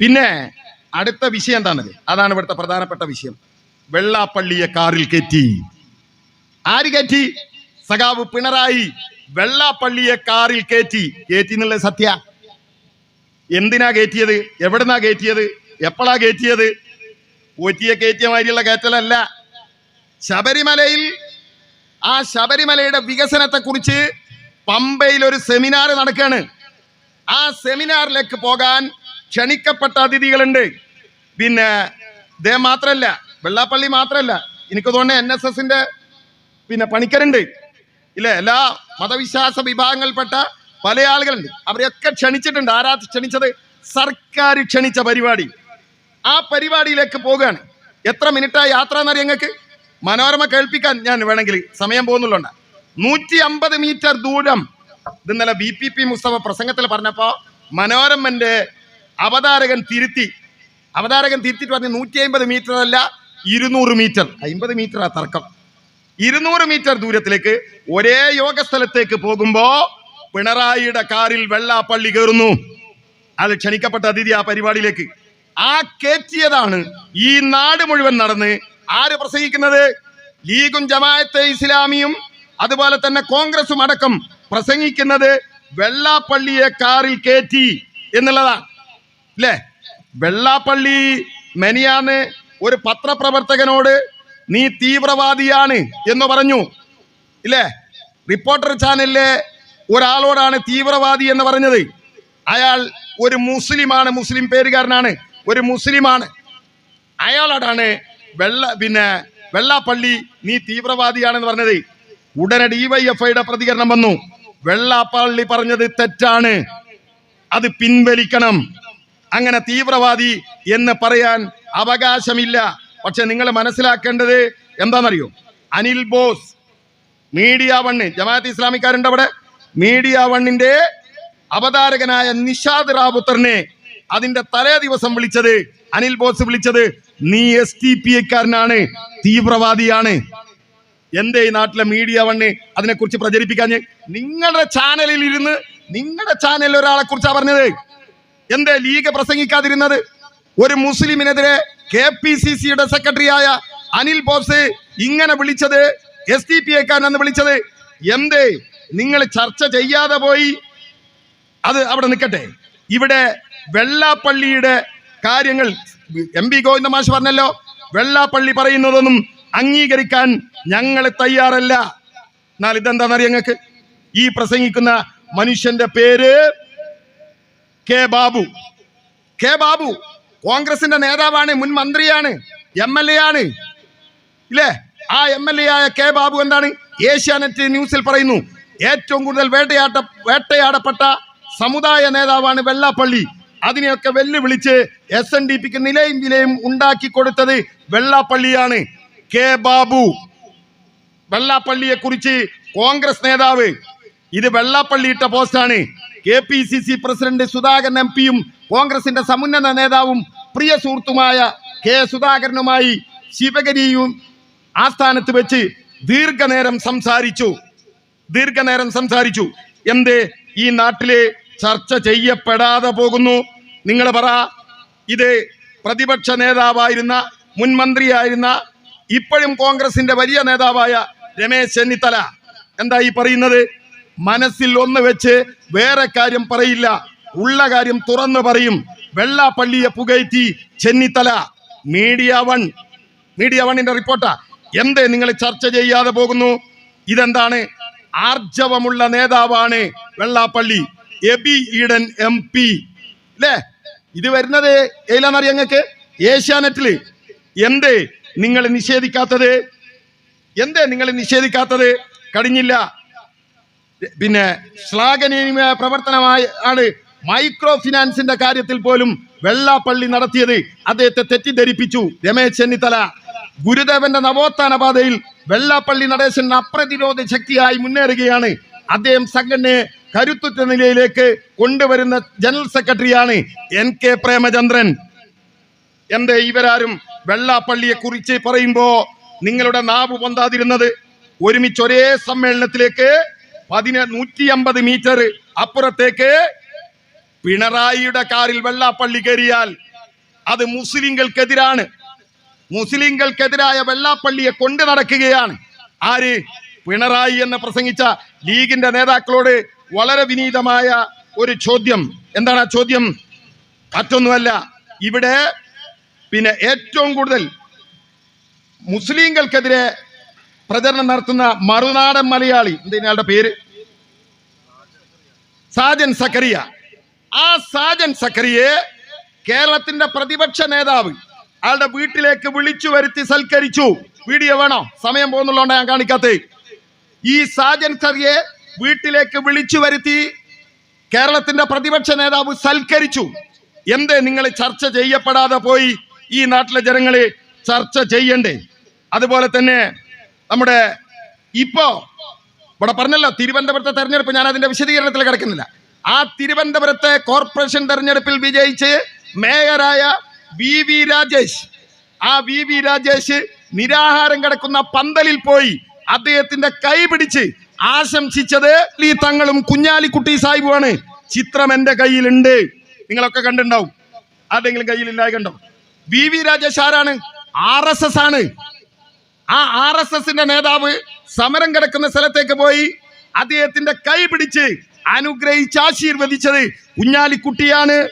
പിന്നെ അടുത്ത വിഷയം എന്താണത്? അതാണ് ഇവിടുത്തെ പ്രധാനപ്പെട്ട വിഷയം. വെള്ളാപ്പള്ളിയെ കാറിൽ കയറ്റി. ആര് കയറ്റി? സഖാവ് പിണറായി വെള്ളാപ്പള്ളിയെ കാറിൽ കയറ്റി. കയറ്റി എന്നുള്ളത് സത്യ. എന്തിനാ കയറ്റിയത്? എവിടുന്നാ കയറ്റിയത്? എപ്പോഴാ കയറ്റിയത്? പോറ്റിയെ കയറ്റിയ മാതിരിയുള്ള കയറ്റലല്ല. ശബരിമലയിൽ ആ ശബരിമലയുടെ വികസനത്തെ കുറിച്ച് പമ്പയിൽ ഒരു സെമിനാർ നടക്കുകയാണ്. ആ സെമിനാറിലേക്ക് പോകാൻ ക്ഷണിക്കപ്പെട്ട അതിഥികളുണ്ട്. പിന്നെ ഇദ്ദേഹം മാത്രല്ല വെള്ളാപ്പള്ളി മാത്രല്ല എനിക്ക് തോന്നുന്നത് എൻ എസ് എസിന്റെ പിന്നെ പണിക്കരുണ്ട്. ഇല്ലേ? എല്ലാ മതവിശ്വാസ വിഭാഗങ്ങളിൽപ്പെട്ട പല ആളുകളുണ്ട്. അവരെയൊക്കെ ക്ഷണിച്ചിട്ടുണ്ട്. ആരാ ക്ഷണിച്ചത്? സർക്കാർ ക്ഷണിച്ച പരിപാടി. ആ പരിപാടിയിലേക്ക് പോകുകയാണ് എത്ര മിനിറ്റാ യാത്ര എന്നറിയാം ഞങ്ങൾക്ക് മനോരമ കേൾപ്പിക്കാൻ ഞാൻ വേണമെങ്കിൽ സമയം പോകുന്നുള്ളണ്ട. നൂറ്റി അമ്പത് മീറ്റർ ദൂരം ഇന്നലെ ബി പി പി മുസ്തഫ പ്രസംഗത്തിൽ പറഞ്ഞപ്പോ മനോരമന്റെ അവതാരകൻ തിരുത്തി. അവതാരകൻ തിരുത്തിട്ട് പറഞ്ഞ് നൂറ്റി അമ്പത് മീറ്റർ അല്ല ഇരുന്നൂറ് മീറ്റർ അമ്പത് മീറ്റർ ആ തർക്കം. ഇരുന്നൂറ് മീറ്റർ ദൂരത്തിലേക്ക് ഒരേ യോഗ സ്ഥലത്തേക്ക് പോകുമ്പോ പിണറായിയുടെ കാറിൽ വെള്ളാപ്പള്ളി കയറുന്നു അത് ക്ഷണിക്കപ്പെട്ട അതിഥി ആ പരിപാടിയിലേക്ക്. ആ കേറ്റിയതാണ് ഈ നാട് മുഴുവൻ നടന്ന് ആര് പ്രസംഗിക്കുന്നത്? ലീഗും ജമാഅത്തെ ഇസ്ലാമിയും അതുപോലെ തന്നെ കോൺഗ്രസും അടക്കം പ്രസംഗിക്കുന്നത് വെള്ളാപ്പള്ളിയെ കാറിൽ കയറ്റി എന്നുള്ളതാണ്. അല്ലേ വെള്ളാപ്പള്ളി മെനിയാന്ന് ഒരു പത്രപ്രവർത്തകനോട് നീ തീവ്രവാദിയാണ് എന്ന് പറഞ്ഞു. ഇല്ലേ? റിപ്പോർട്ടർ ചാനലിലെ ഒരാളോടാണ് തീവ്രവാദി എന്ന് പറഞ്ഞത്. അയാൾ ഒരു മുസ്ലിമാണ് മുസ്ലിം പേരുകാരനാണ്. ഒരു മുസ്ലിമാണ്. അയാളോടാണ് വെള്ള പിന്നെ വെള്ളാപ്പള്ളി നീ തീവ്രവാദിയാണെന്ന് പറഞ്ഞത്. ഉടനെ ഡിവൈഎഫ്ഐയുടെ പ്രതികരണം വന്നു. വെള്ളാപ്പള്ളി പറഞ്ഞത് തെറ്റാണ്. അത് പിൻവലിക്കണം. അങ്ങനെ തീവ്രവാദി എന്ന് പറയാൻ അവകാശമില്ല. പക്ഷെ നിങ്ങൾ മനസ്സിലാക്കേണ്ടത് എന്താണെന്നറിയോ? അനിൽ ബോസ് മീഡിയ വണ്ണ് ജമാഅത്ത് ഇസ്ലാമിക്കാരുണ്ട് അവിടെ. മീഡിയ വണ്ണിന്റെ അവതാരകനായ നിഷാദ് റാവുത്തറിനെ അതിന്റെ തലേ ദിവസം വിളിച്ചത് അനിൽ ബോസ് വിളിച്ചത് നീ എസ് ടി പി എക്കാരനാണ് തീവ്രവാദിയാണ്. എന്തേ ഈ നാട്ടിലെ മീഡിയ വണ്ണ് അതിനെക്കുറിച്ച് പ്രചരിപ്പിക്കാൻ? നിങ്ങളുടെ ചാനലിൽ ഇരുന്ന് നിങ്ങളുടെ ചാനലിൽ ഒരാളെ കുറിച്ചാണ് പറഞ്ഞത്. എന്തേ ലീഗ് പ്രസംഗിക്കാതിരുന്നത്? ഒരു മുസ്ലിമിനെതിരെ കെ പി സി സിയുടെ സെക്രട്ടറിയായ അനിൽ ബോസ് ഇങ്ങനെ വിളിച്ചത് എസ് ഡി പി എക്കാരനെന്ന് വിളിച്ചത്. എന്തേ? നിങ്ങൾ ചർച്ച ചെയ്യാതെ പോയി. അത് അവിടെ നിൽക്കട്ടെ. ഇവിടെ വെള്ളാപ്പള്ളിയുടെ കാര്യങ്ങൾ എം പി ഗോവിന്ദ മാഷ് പറഞ്ഞല്ലോ. വെള്ളാപ്പള്ളി പറയുന്നതൊന്നും അംഗീകരിക്കാൻ ഞങ്ങൾ തയ്യാറല്ല. എന്നാൽ ഇതെന്താണെന്നറിയാം ഞങ്ങൾക്ക് ഈ പ്രസംഗിക്കുന്ന മനുഷ്യന്റെ പേര് കെ ബാബു. കെ ബാബു കോൺഗ്രസിന്റെ നേതാവാണ് മുൻ മന്ത്രിയാണ് എം എൽ എ ആണ്. ഇല്ലേ? ആ എം എൽ എ ആയ കെ ബാബു എന്താണ്? ഏഷ്യാനെറ്റ് ന്യൂസിൽ പറയുന്നു ഏറ്റവും കൂടുതൽ വേട്ടയാട്ട വേട്ടയാടപ്പെട്ട സമുദായ നേതാവാണ് വെള്ളാപ്പള്ളി. അതിനെയൊക്കെ വെല്ലുവിളിച്ച് എസ് എൻ ഡി പിക്ക് നിലയും വിലയും ഉണ്ടാക്കി കൊടുത്തത് വെള്ളാപ്പള്ളിയാണ്. കെ ബാബു. വെള്ളാപ്പള്ളിയെ കുറിച്ച് കോൺഗ്രസ് നേതാവ് ഇത് വെള്ളാപ്പള്ളി ഇട്ട പോസ്റ്റാണ്. K P C C president Sudhakaran M പിയും കോൺഗ്രസിന്റെ സമുന്നത നേതാവും പ്രിയ സുഹൃത്തുമായ കെ സുധാകരനുമായി ശിവഗിരിയും ആസ്ഥാനത്ത് വെച്ച് ദീർഘനേരം സംസാരിച്ചു. ദീർഘനേരം സംസാരിച്ചു. എന്ത്? ഈ നാട്ടിലെ ചർച്ച ചെയ്യപ്പെടാതെ പോകുന്നു. നിങ്ങൾ പറ. ഇത് പ്രതിപക്ഷ നേതാവായിരുന്ന മുൻ മന്ത്രിയായിരുന്ന ഇപ്പോഴും കോൺഗ്രസിന്റെ വലിയ നേതാവായ രമേശ് ചെന്നിത്തല. എന്താ ഈ പറയുന്നത്? മനസ്സിൽ ഒന്ന് വെച്ച് വേറെ കാര്യം പറയില്ല. ഉള്ള കാര്യം തുറന്നു പറയും. വെള്ളാപ്പള്ളിയെ പുകയറ്റി ചെന്നിത്തല. Media One. മീഡിയ വണ്ണിന്റെ റിപ്പോർട്ടാ. എന്തേ നിങ്ങൾ ചർച്ച ചെയ്യാതെ പോകുന്നു? ഇതെന്താണ്? ആർജവമുള്ള നേതാവാണ് Vellappally. Hibi Eden M P. അല്ലേ ഇത് വരുന്നത് എയിലാന്നറിയ ഞങ്ങൾക്ക് ഏഷ്യാനെറ്റിൽ. എന്തേ നിങ്ങൾ നിഷേധിക്കാത്തത്? എന്തേ നിങ്ങൾ നിഷേധിക്കാത്തത്? കഴിഞ്ഞില്ല പിന്നെ ശ്ലാഘനീയമായ പ്രവർത്തനമായി ആണ് മൈക്രോ ഫിനാൻസിന്റെ കാര്യത്തിൽ പോലും വെള്ളാപ്പള്ളി നടത്തിയത്. അദ്ദേഹത്തെ തെറ്റിദ്ധരിപ്പിച്ചു. രമേശ് ചെന്നിത്തല. ഗുരുദേവന്റെ നവോത്ഥാന പാതയിൽ വെള്ളാപ്പള്ളി നടേശൻ അപ്രതിരോധ ശക്തിയായി മുന്നേറുകയാണ്. അദ്ദേഹം സംഘടനയെ കരുത്തുറ്റ നിലയിലേക്ക് കൊണ്ടുവരുന്ന ജനറൽ സെക്രട്ടറിയാണ് എൻ കെ പ്രേമചന്ദ്രൻ. എന്തേ ഇവരാരും വെള്ളാപ്പള്ളിയെ കുറിച്ച് പറയുമ്പോ നിങ്ങളുടെ നാവ് പൊന്താതിരുന്നത്? ഒരുമിച്ച് ഒരേ സമ്മേളനത്തിലേക്ക് പതിന നൂറ്റി അമ്പത് മീറ്റർ അപ്പുറത്തേക്ക് പിണറായിയുടെ കാറിൽ വെള്ളാപ്പള്ളി കയറിയാൽ അത് മുസ്ലിങ്ങൾക്കെതിരാണ്. മുസ്ലിങ്ങൾക്കെതിരായ വെള്ളാപ്പള്ളിയെ കൊണ്ട് നടക്കുകയാണ്. ആര്? പിണറായി എന്ന് പ്രസംഗിച്ച ലീഗിന്റെ നേതാക്കളോട് വളരെ വിനീതമായ ഒരു ചോദ്യം. എന്താണ് ആ ചോദ്യം? മറ്റൊന്നുമല്ല ഇവിടെ പിന്നെ ഏറ്റവും കൂടുതൽ മുസ്ലിങ്ങൾക്കെതിരെ പ്രചരണം നടത്തുന്ന മറുനാടൻ മലയാളി എന്തിനാളുടെ പേര്? സാജൻ സക്കറിയ. ആ സാജൻ സക്കറിയെ കേരളത്തിന്റെ പ്രതിപക്ഷ നേതാവ് അയാളുടെ വീട്ടിലേക്ക് വിളിച്ചു വരുത്തി സൽക്കരിച്ചു. വീഡിയോ വേണോ? സമയം പോകുന്നുള്ളതുകൊണ്ട് ഞാൻ കാണിക്കാത്തേ. ഈ സാജൻ സക്കറിയെ വീട്ടിലേക്ക് വിളിച്ചു വരുത്തി കേരളത്തിന്റെ പ്രതിപക്ഷ നേതാവ് സൽക്കരിച്ചു. എന്തേ നിങ്ങൾ ചർച്ച ചെയ്യപ്പെടാതെ പോയി ഈ നാട്ടിലെ ജനങ്ങളെ ചർച്ച ചെയ്യണ്ടേ? അതുപോലെ തന്നെ നമ്മുടെ ഇപ്പോ ഇവിടെ പറഞ്ഞല്ലോ തിരുവനന്തപുരത്തെ തെരഞ്ഞെടുപ്പ് ഞാൻ അതിന്റെ വിശദീകരണത്തിൽ കിടക്കുന്നില്ല. ആ തിരുവനന്തപുരത്തെ കോർപ്പറേഷൻ തെരഞ്ഞെടുപ്പിൽ വിജയിച്ച് മേയറായ വി വി രാജേഷ് ആ വി വി രാജേഷ് നിരാഹാരം കിടക്കുന്ന പന്തലിൽ പോയി അദ്ദേഹത്തിന്റെ കൈ പിടിച്ച് ആശംസിച്ചത് ഈ തങ്ങളും കുഞ്ഞാലിക്കുട്ടി സാഹിബുമാണ് ചിത്രം എന്റെ കയ്യിലുണ്ട്. നിങ്ങളൊക്കെ കണ്ടിട്ടുണ്ടാവും. ആരുടെങ്കിലും കയ്യിലില്ലായി കണ്ടോ വി വി രാജേഷ് ആരാണ്? ആർ എസ് എസ് ആണ്. ആ ആർ എസ് എസിന്റെ നേതാവ് സമരം കിടക്കുന്ന സ്ഥലത്തേക്ക് പോയി അദ്ദേഹത്തിന്റെ കൈ പിടിച്ച് അനുഗ്രഹിച്ച് ആശീർവദിച്ചത് കുഞ്ഞാലിക്കുട്ടിയാണ്.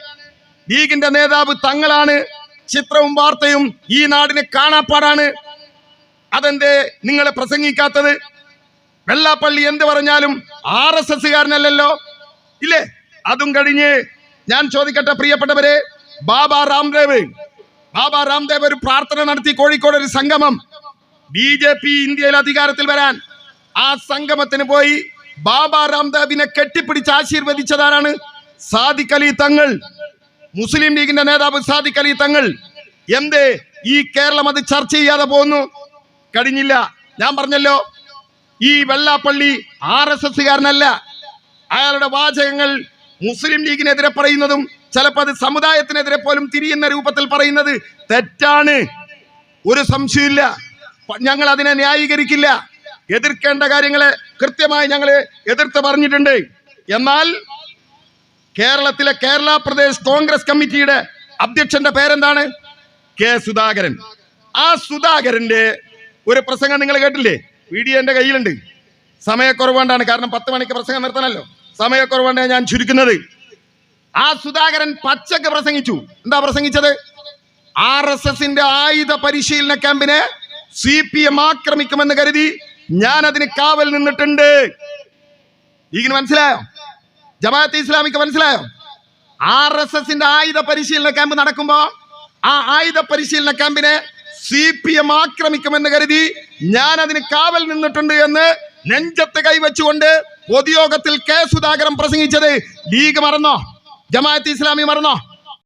ലീഗിന്റെ നേതാവ് തങ്ങളാണ്. ചിത്രവും വാർത്തയും ഈ നാടിന് കാണാപ്പാടാണ്. അതെന്തേ നിങ്ങളെ പ്രസംഗിക്കാത്തത്? വെള്ളാപ്പള്ളി എന്ത് പറഞ്ഞാലും ആർ എസ് എസ്സുകാരനല്ലല്ലോ. ഇല്ലേ? അതും കഴിഞ്ഞ് ഞാൻ ചോദിക്കട്ടെ പ്രിയപ്പെട്ടവരെ ബാബ രാംദേവ്. ബാബ രാംദേവ് ഒരു പ്രാർത്ഥന നടത്തി കോഴിക്കോട് ഒരു സംഗമം. ബി ജെ പി ഇന്ത്യയിൽ അധികാരത്തിൽ വരാൻ ആ സംഗമത്തിന് പോയി ബാബ രാംദേവിനെ കെട്ടിപ്പിടിച്ച് ആശീർവദിച്ചതാരാണ് സാദിഖ് അലി തങ്ങൾ. മുസ്ലിം ലീഗിന്റെ നേതാവ് സാദിഖ് അലി തങ്ങൾ. എന്തേ? ഈ കേരളം അത് ചർച്ച ചെയ്യാതെ പോകുന്നു കഴിഞ്ഞില്ല. ഞാൻ പറഞ്ഞല്ലോ ഈ വെള്ളാപ്പള്ളി ആർ എസ് എസ്സുകാരനല്ല. അയാളുടെ വാചകങ്ങൾ മുസ്ലിം ലീഗിനെതിരെ പറയുന്നതും ചിലപ്പോൾ അത് സമുദായത്തിനെതിരെ പോലും തിരിയുന്ന രൂപത്തിൽ പറയുന്നത് തെറ്റാണ്. ഒരു സംശയമില്ല ഞങ്ങൾ അതിനെ ന്യായീകരിക്കില്ല. എതിർക്കേണ്ട കാര്യങ്ങളെ കൃത്യമായി ഞങ്ങൾ എതിർത്ത് പറഞ്ഞിട്ടുണ്ട്. എന്നാൽ കേരളത്തിലെ കേരള പ്രദേശ് കോൺഗ്രസ് കമ്മിറ്റിയുടെ അധ്യക്ഷന്റെ പേരെന്താണ്? കെ സുധാകരൻ. ആ സുധാകരന്റെ ഒരു പ്രസംഗം നിങ്ങൾ കേട്ടില്ലേ? വീഡിയോ എന്റെ കയ്യിലുണ്ട്. സമയക്കുറവുകൊണ്ടാണ്. കാരണം പത്ത് മണിക്ക് പ്രസംഗം നിർത്തണല്ലോ സമയക്കുറവുകൊണ്ടാണ് ഞാൻ ചുരുക്കുന്നത്. ആ സുധാകരൻ പച്ചക്ക് പ്രസംഗിച്ചു. എന്താ പ്രസംഗിച്ചത്? ആർ എസ് എസിന്റെ ആയുധ പരിശീലന ക്യാമ്പിനെ സി പി എം ആക്രമിക്കുമെന്ന് കരുതി ഞാൻ അതിന് കാവൽ നിന്നിട്ടുണ്ട്. ഇങ്ങനെ മനസ്സിലായോ? ജമാഅത്ത് ഇസ്ലാമിക്ക് മനസ്സിലായോ? ആർ എസ് എസിന്റെ ആയുധ പരിശീലന ക്യാമ്പ് നടക്കുമ്പോ ആ ആയുധ പരിശീലന ക്യാമ്പിനെ സി പി എം ആക്രമിക്കുമെന്ന് കരുതി ഞാൻ അതിന് കാവൽ നിന്നിട്ടുണ്ട് എന്ന് നെഞ്ചത്ത് കൈവച്ചുകൊണ്ട് പൊതുയോഗത്തിൽ കെ സുധാകരൻ പ്രസംഗിച്ചത് ലീഗ് മറന്നോ? ജമാഅത്ത് ഇസ്ലാമി മറന്നോ?